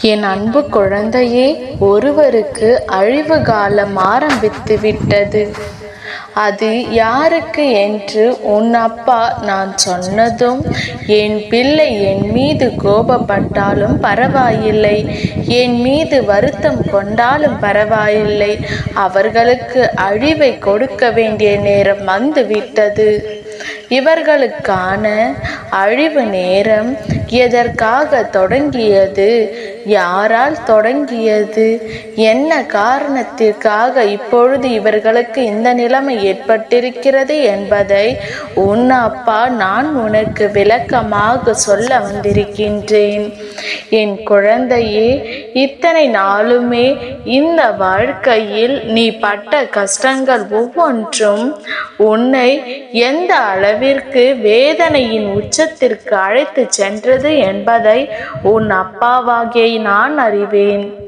என் அன்பு குழந்தையே ஒருவருக்கு அழிவு காலம் ஆரம்பித்து விட்டது. அது யாருக்கு என்று உன் அப்பா நான் சொன்னதும் என் பிள்ளை என் மீது கோபப்பட்டாலும் பரவாயில்லை. என் மீது வருத்தம் கொண்டாலும் பரவாயில்லை. அவர்களுக்கு அழிவை கொடுக்க வேண்டிய நேரம் வந்துவிட்டது. இவர்களுக்கான அழிவு நேரம் எதற்காக தொடங்கியது? யாரால் தொடங்கியது? என்ன காரணத்திற்காக இப்பொழுது இவர்களுக்கு இந்த நிலைமை ஏற்பட்டிருக்கிறது என்பதை உன் அப்பா நான் உனக்கு விளக்கமாக சொல்ல வந்திருக்கின்றேன். என் குழந்தையே இத்தனை நாளுமே இந்த வாழ்க்கையில் நீ பட்ட கஷ்டங்கள் ஒவ்வொன்றும் உன்னை எந்த அளவிற்கு வேதனையின் உச்சத்திற்கு அழைத்து சென்றது என்பதை உன் அப்பாவாகிய நான் அறிவேன்.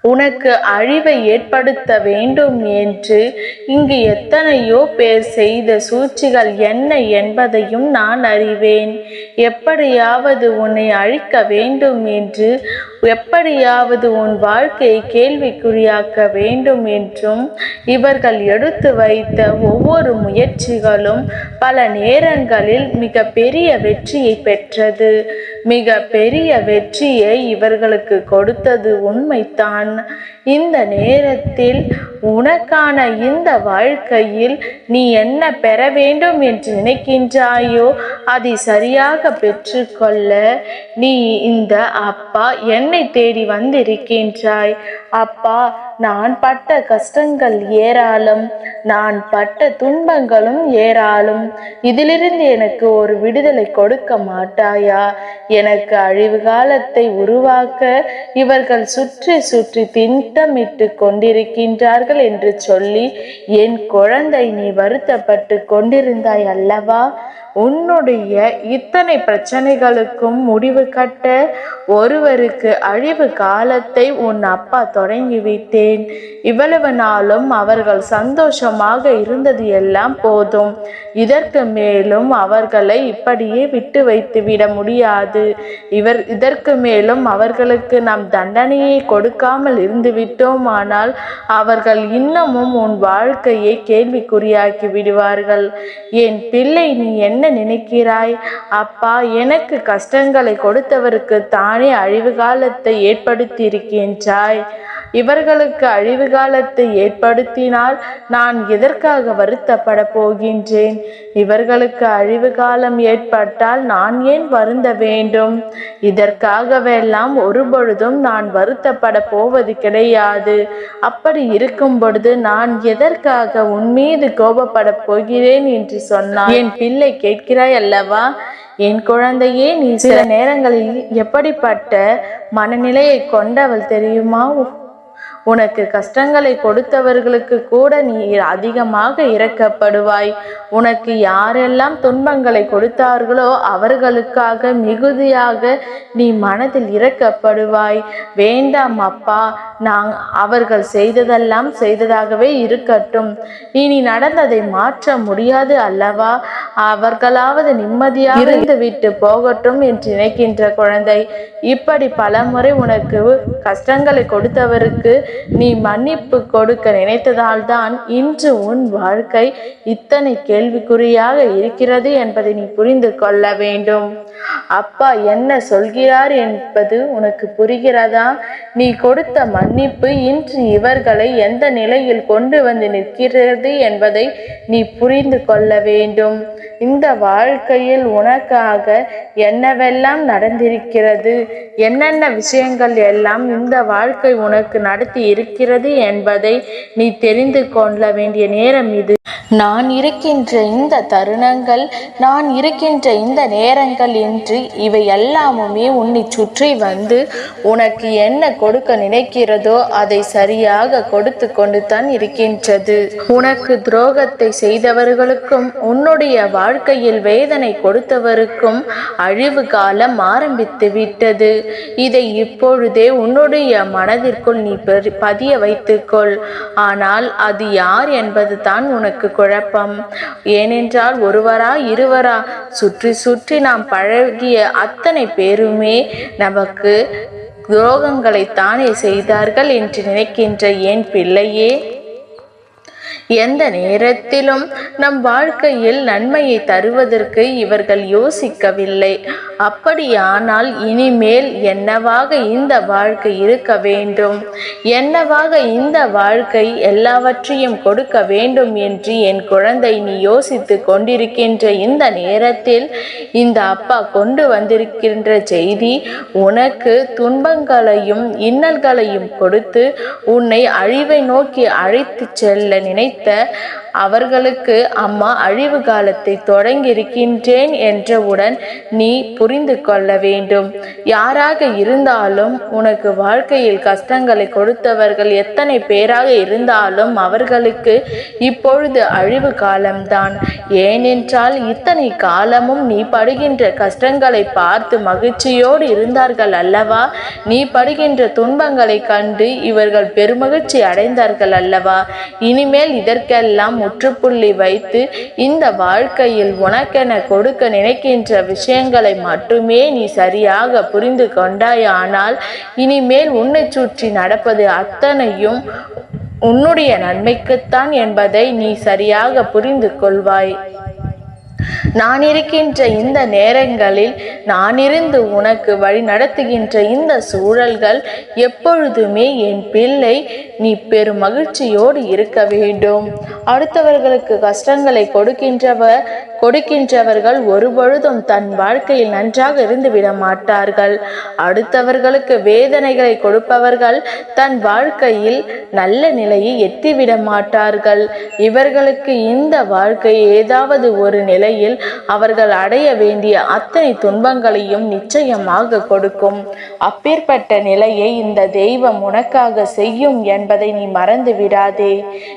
உனக்கு அழிவை ஏற்படுத்த வேண்டும் என்று இங்கு எத்தனையோ பேர் செய்த சூழ்ச்சிகள் என்ன என்பதையும் நான் அறிவேன். எப்படியாவது உன்னை அழிக்க வேண்டும் என்று எப்படியாவது உன் வாழ்க்கையை கேள்விக்குறியாக்க வேண்டும் என்றும் இவர்கள் எடுத்து வைத்த ஒவ்வொரு முயற்சிகளும் பல நேரங்களில் மிக பெரிய வெற்றியை பெற்றது. மிக பெரிய வெற்றியை இவர்களுக்கு கொடுத்தது உண்மைத்தான் இந்த நேரத்தில் உனக்கான இந்த வாழ்க்கையில் நீ என்ன பெற வேண்டும் என்று நினைக்கின்றாயோ அதை சரியாக பெற்றுக்கொள்ள நீ இந்த அப்பா என்னை தேடி வந்திருக்கின்றாய். அப்பா நான் பட்ட கஷ்டங்கள் ஏராளம் நான் பட்ட துன்பங்களும் ஏராளம். இதிலிருந்து எனக்கு ஒரு விடுதலை கொடுக்க மாட்டாயா? எனக்கு அழிவு காலத்தை உருவாக்க இவர்கள் சுற்றி சுற்றி திட்டமிட்டு கொண்டிருக்கின்றார்கள் என்று சொல்லி என் குழந்தை நீ வருத்தப்பட்டு கொண்டிருந்தாய் அல்லவா? உன்னுடைய இத்தனை பிரச்சனைகளுக்கும் முடிவு கட்ட ஒருவருக்கு அழிவு காலத்தை உன் அப்பா தொடங்கிவிட்டேன் இவ்வளவு நாளும் அவர்கள் சந்தோஷமாக இருந்தது எல்லாம் போதும். இதற்கு மேலும் அவர்களை இப்படியே விட்டு வைத்து விட முடியாது. இவர் இதற்கு மேலும் அவர்களுக்கு நாம் தண்டனையை கொடுக்காமல் இருந்து விட்டோமானால் அவர்கள் இன்னமும் உன் வாழ்க்கையை கேள்விக்குறியாக்கி விடுவார்கள். என் பிள்ளை நீ என்ன நினைக்கிறாய்? அப்பா எனக்கு கஷ்டங்களை கொடுத்தவருக்கு தானே அழிவு காலத்தை ஏற்படுத்தியிருக்கின்றாய். இவர்களுக்கு அழிவு காலத்தை ஏற்படுத்தினால் நான் எதற்காக வருத்தப்பட போகின்றேன்? இவர்களுக்கு அழிவு காலம் ஏற்பட்டால் நான் ஏன் வருந்த வேண்டும்? இதற்காகவெல்லாம் ஒரு பொழுதும் நான் வருத்தப்பட போவது கிடையாது. அப்படி இருக்கும் பொழுது நான் எதற்காக உன் மீது கோபப்பட போகிறேன் என்று சொன்னான் என் பிள்ளை கேட்கிறாய் அல்லவா? என் குழந்தையே நீ சில நேரங்களில் எப்படிப்பட்ட மனநிலையை கொண்டவள் தெரியுமா? உனக்கு கஷ்டங்களை கொடுத்தவர்களுக்கு கூட நீ அதிகமாக இறக்கப்படுவாய் உனக்கு யாரெல்லாம் துன்பங்களை கொடுத்தார்களோ அவர்களுக்காக மிகுதியாக நீ மனதில் இறக்கப்படுவாய் வேண்டாம் அப்பா நான் அவர்கள் செய்ததெல்லாம் செய்ததாகவே இருக்கட்டும். இனி நடந்ததை மாற்ற முடியாது அல்லவா? அவர்களாவது நிம்மதியாக இருந்து விட்டு போகட்டும் என்று நினைக்கின்ற குழந்தை. இப்படி பலமுறை உனக்கு கஷ்டங்களை கொடுத்தவருக்கு நீ மன்னிப்பு கொடுக்க நினைத்ததால்தான் இன்று உன் வாழ்க்கை இத்தனை கேள்விக்குறியாக இருக்கிறது என்பதை நீ புரிந்து கொள்ள வேண்டும். அப்பா என்ன சொல்கிறார் என்பது உனக்கு புரிகிறதா? நீ கொடுத்த மன்னிப்பு இன்று இவர்களை எந்த நிலையில் கொண்டு வந்து நிற்கிறது என்பதை நீ புரிந்து கொள்ள வேண்டும். இந்த வாழ்க்கையில் உனக்காக என்னவெல்லாம் நடந்திருக்கிறது? என்னென்ன விஷயங்கள் எல்லாம் இந்த வாழ்க்கை உனக்கு நடத்தி இருக்கிறது என்பதை நீ தெரிந்து கொள்ள வேண்டிய நேரம் இது. நான் இருக்கின்ற இந்த தருணங்கள் நான் இருக்கின்ற இந்த நேரங்கள் என்று இவை எல்லாமுமே உன்னை சுற்றி வந்து உனக்கு என்ன கொடுக்க நினைக்கிறதோ அதை சரியாக கொடுத்து கொண்டு தான் இருக்கின்றது. உனக்கு துரோகத்தை செய்தவர்களுக்கும் உன்னுடைய வாழ்க்கையில் வேதனை கொடுத்தவருக்கும் அழிவு காலம் ஆரம்பித்து விட்டது. இதை இப்பொழுதே உன்னுடைய மனதிற்குள் நீ பதிய வைத்துக்கொள். ஆனால் அது யார் என்பது தான் உனக்கு குழப்பம். ஏனென்றால் ஒருவரா இருவரா சுற்றி சுற்றி நாம் பழகிய அத்தனை பேருமே நமக்கு துரோகங்களைத்தானே செய்தார்கள் என்று நினைக்கின்ற என் பிள்ளையே. எந்த நேரத்திலும் நம் வாழ்க்கையில் நன்மையை தருவதற்கு இவர்கள் யோசிக்கவில்லை. அப்படியானால் இனிமேல் என்னவாக இந்த வாழ்க்கை இருக்க வேண்டும்? என்னவாக இந்த வாழ்க்கை எல்லாவற்றையும் கொடுக்க வேண்டும் என்று என் குழந்தை நீ யோசித்து கொண்டிருக்கின்ற இந்த நேரத்தில் இந்த அப்பா கொண்டு வந்திருக்கின்ற செய்தி உனக்கு துன்பங்களையும் இன்னல்களையும் கொடுத்து உன்னை அழிவை நோக்கி அழைத்து செல்ல நினைத்த அவர்களுக்கு அம்மா அழிவு காலத்தை தொடங்கியிருக்கின்றேன் என்றவுடன் நீ புரிந்து கொள்ள வேண்டும். யாராக இருந்தாலும் உனக்கு வாழ்க்கையில் கஷ்டங்களை கொடுத்தவர்கள் எத்தனை பேராக இருந்தாலும் அவர்களுக்கு இப்பொழுது அழிவு காலம்தான். ஏனென்றால் இத்தனை காலமும் நீ படுகின்ற கஷ்டங்களை பார்த்து மகிழ்ச்சியோடு இருந்தார்கள் அல்லவா? நீ படுகின்ற துன்பங்களை கண்டு இவர்கள் பெருமகிழ்ச்சி அடைந்தார்கள் அல்லவா? இனிமேல் இதற்கெல்லாம் முற்றுப்புள்ளி வைத்து இந்த வாழ்க்கையில் உனக்கென கொடுக்க நினைக்கின்ற விஷயங்களை மட்டுமே நீ சரியாக புரிந்து கொண்டாயானால் இனிமேல் உன்னை சுற்றி நடப்பது அத்தனையும் உன்னுடைய நன்மைக்குத்தான் என்பதை நீ சரியாக புரிந்து கொள்வாய். நான் இருக்கின்ற இந்த நேரங்களில் நான் இருந்து உனக்கு வழி நடத்துகின்ற இந்த சூழல்கள் எப்பொழுதுமே என் பிள்ளை நீ பெரும் மகிழ்ச்சியோடு இருக்க வேண்டும். அடுத்தவர்களுக்கு கஷ்டங்களை கொடுக்கின்றவர் கொடுக்கின்றவர்கள் ஒருபொழுதும் தன் வாழ்க்கையில் நன்றாக இருந்து விட மாட்டார்கள். அடுத்தவர்களுக்கு வேதனைகளை கொடுப்பவர்கள் தன் வாழ்க்கையில் நல்ல நிலையை எட்டிவிட மாட்டார்கள். இவர்களுக்கு இந்த வாழ்க்கை ஏதாவது ஒரு நிலையில் அவர்கள் அடைய வேண்டிய அத்தனை துன்பங்களையும் நிச்சயமாக கொடுக்கும். அப்பேற்பட்ட நிலையை இந்த தெய்வம் உனக்காக செய்யும் என்பதை நீ மறந்து விடாதே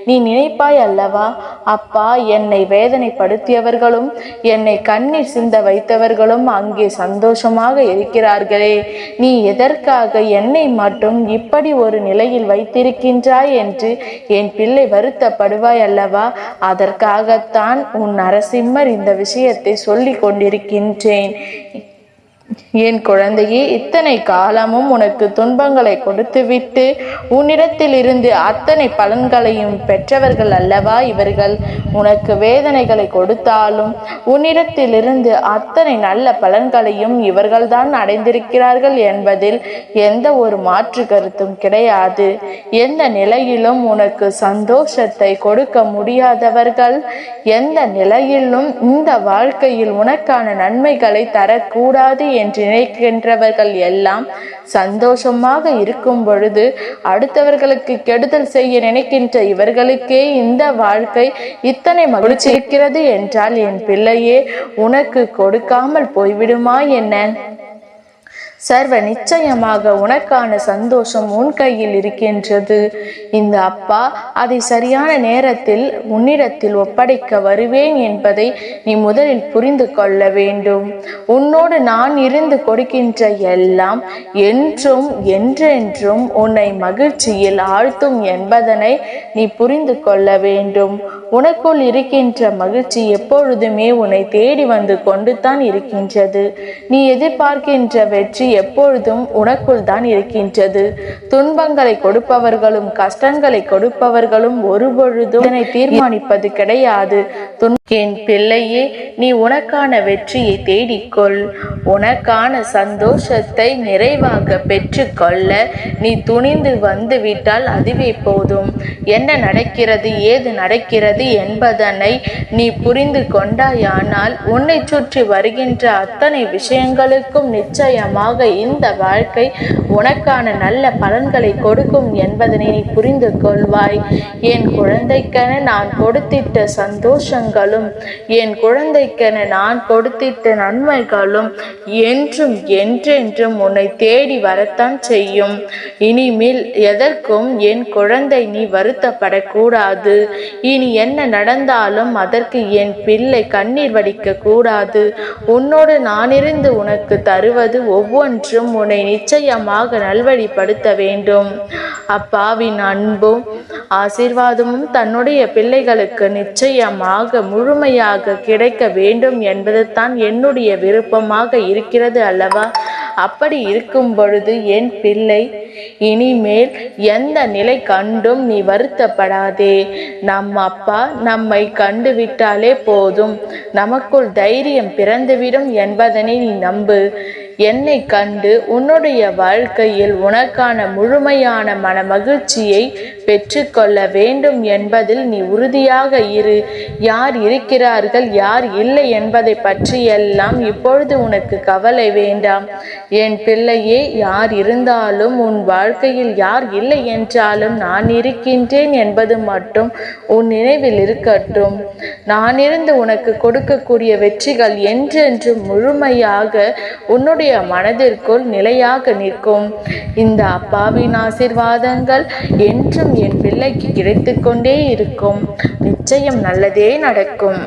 நீ நினைப்பாய் அல்லவா? அப்பா என்னை வேதனைப்படுத்தியவர்கள் வேதனைப்படுத்தியவர்களும் என்னை கண்ணீர் சிந்த வைத்தவர்களும் அங்கே சந்தோஷமாக இருக்கிறார்களே. நீ எதற்காக என்னை மட்டும் இப்படி ஒரு நிலையில் வைத்திருக்கின்றாய் என்று என் பிள்ளை வருத்தப்படுவாய் அல்லவா? அதற்காகத்தான் உன் நரசிம்மர் இந்த விஷயத்தை சொல்லி கொண்டிருக்கின்றேன். என் குழந்தையே இத்தனை காலமும் உனக்கு துன்பங்களை கொடுத்துவிட்டு உன்னிடத்திலிருந்து அத்தனை பலன்களையும் பெற்றவர்கள் அல்லவா இவர்கள்? உனக்கு வேதனைகளை கொடுத்தாலும் உன்னிடத்திலிருந்து அத்தனை நல்ல பலன்களையும் இவர்கள்தான் அடைந்திருக்கிறார்கள் என்பதில் எந்த ஒரு மாற்று கருத்தும் கிடையாது. எந்த நிலையிலும் உனக்கு சந்தோஷத்தை கொடுக்க முடியாதவர்கள் எந்த நிலையிலும் இந்த வாழ்க்கையில் உனக்கான நன்மைகளை தரக்கூடாது என்று நினைக்கின்றவர்கள் எல்லாம் சந்தோஷமாக இருக்கும் பொழுது அடுத்தவர்களுக்கு கெடுதல் செய்ய நினைக்கின்ற இவர்களுக்கே இந்த வாழ்க்கை இத்தனை மகிழ்ச்சி இருக்கிறது என்றால் என் பிள்ளையே உனக்கு கொடுக்காமல் போய்விடுமா என்ன? சர்வ நிச்சயமாக உனக்கான சந்தோஷம் உன் கையில் இருக்கின்றது. இந்த அப்பா அதை சரியான நேரத்தில் உன்னிடத்தில் ஒப்படைக்க வருவேன் என்பதை நீ முதலில் புரிந்து கொள்ள வேண்டும். உன்னோடு நான் இருந்து கொடுக்கின்ற எல்லாம் என்றும் என்றென்றும் உன்னை மகிழ்ச்சியில் ஆழ்த்தும் என்பதனை நீ புரிந்து கொள்ள வேண்டும். உனக்குள் இருக்கின்ற மகிழ்ச்சி எப்பொழுதுமே உன்னை தேடி வந்து கொண்டு தான் இருக்கின்றது. நீ எதிர்பார்க்கின்ற வெற்றி எப்பொழுதும் உனக்குள் தான் இருக்கின்றது. துன்பங்களை கொடுப்பவர்களும் கஷ்டங்களை கொடுப்பவர்களும் ஒருபொழுதும் இதனை தீர்மானிப்பது கிடையாது. துன்- என் பிள்ளையே நீ உனக்கான வெற்றியை தேடிக்கொள். உனக்கான சந்தோஷத்தை நிறைவாக பெற்றுக்கொள்ள நீ துணிந்து வந்துவிட்டால் அதுவே போதும். என்ன நடக்கிறது ஏது நடக்கிறது என்பதனை நீ புரிந்து கொண்டாயானால் உன்னை சுற்றி வருகின்ற அத்தனை விஷயங்களுக்கும் நிச்சயமாக இந்த வாழ்க்கை உனக்கான நல்ல பலன்களை கொடுக்கும் என்பதனை நீ புரிந்து கொள்வாய். என் குழந்தைக்கென நான் கொடுத்திட்ட சந்தோஷங்களும் என் குழந்தைக்கென நான் கொடுத்திட்ட நன்மைகளும் என்றும் என்றென்றும் உன்னை தேடி வரத்தான் செய்யும். இனிமேல் எதற்கும் என் குழந்தை நீ வருத்தப்படக்கூடாது. இனி என்ன நடந்தாலும் அதற்கு என் பிள்ளை கண்ணீர் வடிக்க கூடாது. உன்னோடு நானிருந்து உனக்கு தருவது ஒவ்வொன்றும் உன்னை நிச்சயமாக நல்வழிப்படுத்த வேண்டும். அப்பாவின் அன்பும் ஆசீர்வாதமும் தன்னுடைய பிள்ளைகளுக்கு நிச்சயமாக முழு முழுமையாக கிடைக்க வேண்டும் என்பது தான் என்னுடைய விருப்பமாக இருக்கிறது அல்லவா? அப்படி இருக்கும் பொழுது என் பிள்ளை இனிமேல் எந்த நிலை கண்டும் நீ வருத்தப்படாதே. நம் அப்பா நம்மை கண்டு விட்டாலே போதும். நமக்குள் தைரியம் பிறந்துவிடும் என்பதனை நீ நம்பு. என்னை கண்டு உன்னுடைய வாழ்க்கையில் உனக்கான முழுமையான மன மகிழ்ச்சியை பெற்றுக்கொள்ள வேண்டும் என்பதில் நீ உறுதியாக இரு. யார் இருக்கிறார்கள் யார் இல்லை என்பதை பற்றியெல்லாம் இப்பொழுது உனக்கு கவலை வேண்டாம். என் பிள்ளையே யார் இருந்தாலும் உன் வாழ்க்கையில் யார் இல்லை என்றாலும் நான் இருக்கின்றேன் என்பது மட்டும் உன் நினைவில் இருக்கட்டும். நான் இருந்து உனக்கு கொடுக்கக்கூடிய வெற்றிகள் என்றென்றும் முழுமையாக உன்னுடைய மனதிற்குள் நிலையாக நிற்கும். இந்த அப்பாவின் ஆசிர்வாதங்கள் என்றும் என் பிள்ளைக்கு கிடைத்து கொண்டே இருக்கும். நிச்சயம் நல்லதே நடக்கும்.